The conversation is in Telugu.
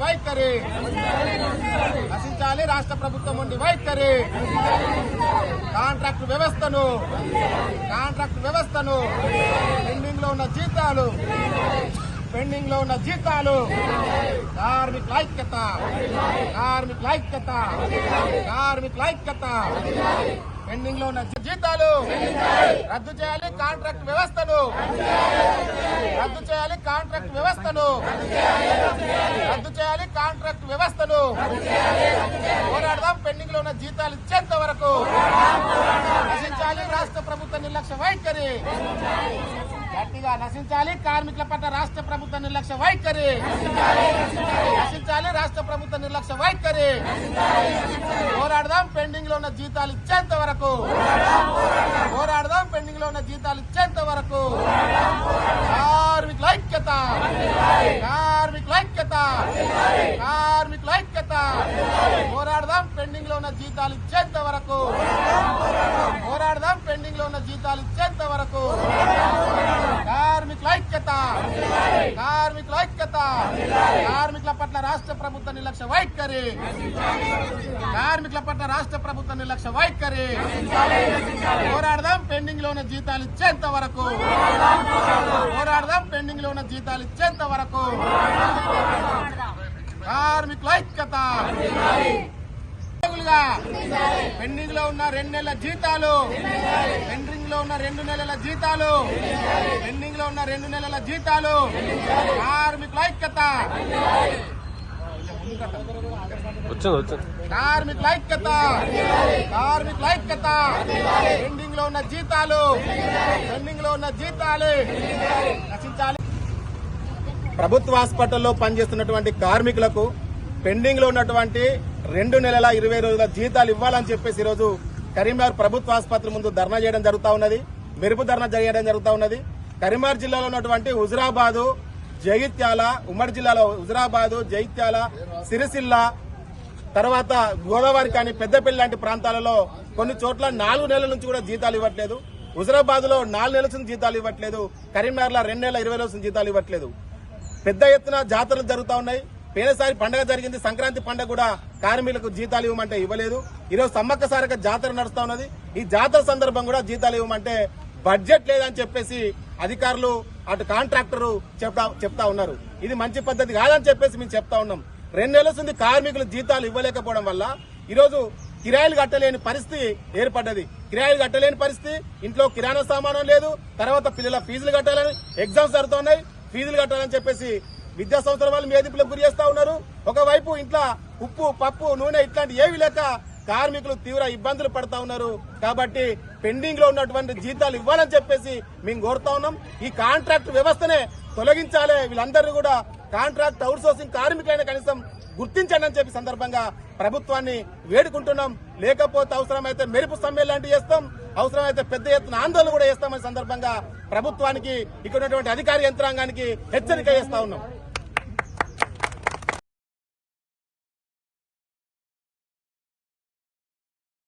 వైఖరి నశించాలి రాష్ట్ర ప్రభుత్వం ఉండి వైఖరి కాంట్రాక్ట్ వ్యవస్థను కాంట్రాక్ట్ వ్యవస్థను పెండింగ్లో ఉన్న జీతాలు పెండింగ్లో ఉన్న జీతాలు. కార్మికుల ఐక్యత. కార్మికుల ఐక్యత. కార్మికుల ఐక్యత. పెండింగ్లో ఉన్న జీతాలు. రద్దు చేయాలి కాంట్రాక్ట్ వ్యవస్థను. రద్దు చేయాలి కాంట్రాక్ట్ వ్యవస్థను. రద్దు చేయాలి కాంట్రాక్ట్ వ్యవస్థను. పోరాడదాం. పెండింగ్లో ఉన్న జీతాలు ఇచ్చేంత వరకు. నశించాలి రాష్ట్ర ప్రభుత్వ నిర్లక్ష్య వైఖరి. గట్టిగా నశించాలి. కార్మికుల పట్ల రాష్ట్ర ప్రభుత్వ నిర్లక్ష్య వైఖరి. నశించాలి రాష్ట్ర ప్రభుత్వ నిర్లక్ష్య వైఖరి. పోరాడదాం పెండింగ్లో ఉన్న జీతాలు ఇచ్చేంత వరకు. పోరాడదాం పెండింగ్లో ఉన్న జీతాలు ఇచ్చేంత వరకు. కార్మికుల ఐక్యత. కార్మికుల ఐక్యత. కార్మికుల ఐక్యత. పోరాడదాం పెండింగ్లో ఉన్న జీతాలు ఇచ్చేంత వరకు. పోరాడదాం పెండింగ్లో ఉన్న జీతాలు ఇచ్చేంత వరకు. ఐక్యత. కార్మికుల ఐక్యత. కార్మికుల పట్ల రాష్ట్ర ప్రభుత్వ నిర్లక్ష్య వైఖరి. కార్మికుల పట్ల రాష్ట్ర ప్రభుత్వ నిర్లక్ష్య వైఖరి. పోరాడదాం పెండింగ్లో ఉన్న జీతాలు ఇచ్చేంత వరకు. పోరాడదాం పెండింగ్లో ఉన్న జీతాలు ఇచ్చేంత వరకు. కార్మికుల ఐక్యత. ఉద్యోగులుగా పెండింగ్లో ఉన్న రెండు నెలల జీతాలు. పెండింగ్లో ఉన్న రెండు నెలల జీతాలు. పెండింగ్లో ఉన్న రెండు నెలల జీతాలు. కార్మికుల ఐక్యత. వచ్చింది వచ్చింది. కార్మికుల ఐక్యత. కార్మికుల ఐక్యత. పెండింగ్లో ఉన్న జీతాలు. పెండింగ్లో ఉన్న జీతాలు. రచించాలి ప్రభుత్వ హాస్పిటల్లో పనిచేస్తున్నటువంటి కార్మికులకు పెండింగ్లో ఉన్నటువంటి రెండు నెలల ఇరవై రోజుల జీతాలు ఇవ్వాలని చెప్పేసి ఈరోజు కరీంనగర్ ప్రభుత్వ ఆసుపత్రి ముందు ధర్నా చేయడం జరుగుతూ ఉన్నది. మెరుపు ధర్నా చేయడం జరుగుతూ ఉన్నది. కరీంనగర్ జిల్లాలో ఉన్నటువంటి హుజురాబాదు జగిత్యాల ఉమ్మడి జిల్లాలో హుజురాబాదు జగిత్యాల సిరిసిల్ల తర్వాత గోదావరి కానీ పెద్దపల్లి లాంటి ప్రాంతాలలో కొన్ని చోట్ల నాలుగు నెలల నుంచి కూడా జీతాలు ఇవ్వట్లేదు. హుజరాబాద్లో నాలుగు నెలల నుంచి జీతాలు ఇవ్వట్లేదు. కరీంనగర్లో రెండు నెలల ఇరవై రోజుల జీతాలు ఇవ్వట్లేదు. పెద్ద ఎత్తున జాతరలు జరుగుతూ ఉన్నాయి. పేదసారి పండగ జరిగింది సంక్రాంతి పండగ కూడా కార్మికులకు జీతాలు ఇవ్వమంటే ఇవ్వలేదు. ఈరోజు సమ్మక్క సారక జాతర నడుస్తా ఉన్నది. ఈ జాతర సందర్భం కూడా జీతాలు ఇవ్వమంటే బడ్జెట్ లేదని చెప్పేసి అధికారులు అటు కాంట్రాక్టర్ చెప్తా చెప్తా ఉన్నారు. ఇది మంచి పద్ధతి కాదని చెప్పేసి మేము చెప్తా ఉన్నాం. రెండు నెలల నుంచి కార్మికులు జీతాలు ఇవ్వలేకపోవడం వల్ల ఈరోజు కిరాయిలు కట్టలేని పరిస్థితి ఏర్పడ్డది. కిరాయిలు కట్టలేని పరిస్థితి ఇంట్లో కిరాణా సామానం లేదు తర్వాత పిల్లల ఫీజులు కట్టాలని ఎగ్జామ్స్ జరుగుతున్నాయి ఫీజులు కట్టాలని చెప్పేసి విద్యా సంస్థల వాళ్ళు మేధింపులకు గురి చేస్తా ఉన్నారు. ఒకవైపు ఇంట్లో ఉప్పు పప్పు నూనె ఇట్లాంటి ఏవి లేక కార్మికులు తీవ్ర ఇబ్బందులు పడతా ఉన్నారు. కాబట్టి పెండింగ్లో ఉన్నటువంటి జీతాలు ఇవ్వాలని చెప్పేసి మేము కోరుతా ఉన్నాం. ఈ కాంట్రాక్ట్ వ్యవస్థనే తొలగించాలి వీళ్ళందరూ కూడా కాంట్రాక్ట్ అవుట్ సోర్సింగ్ కార్మికులైన కనీసం గుర్తించండి అని చెప్పి సందర్భంగా ప్రభుత్వాన్ని వేడుకుంటున్నాం. లేకపోతే అవసరమైతే మెరుపు సమ్మె లాంటివి చేస్తాం. అవసరమైతే పెద్ద ఎత్తున ఆందోళన కూడా చేస్తామని సందర్భంగా ప్రభుత్వానికి ఇక్కడ ఉన్నటువంటి అధికార యంత్రాంగానికి హెచ్చరిక చేస్తా ఉన్నాం.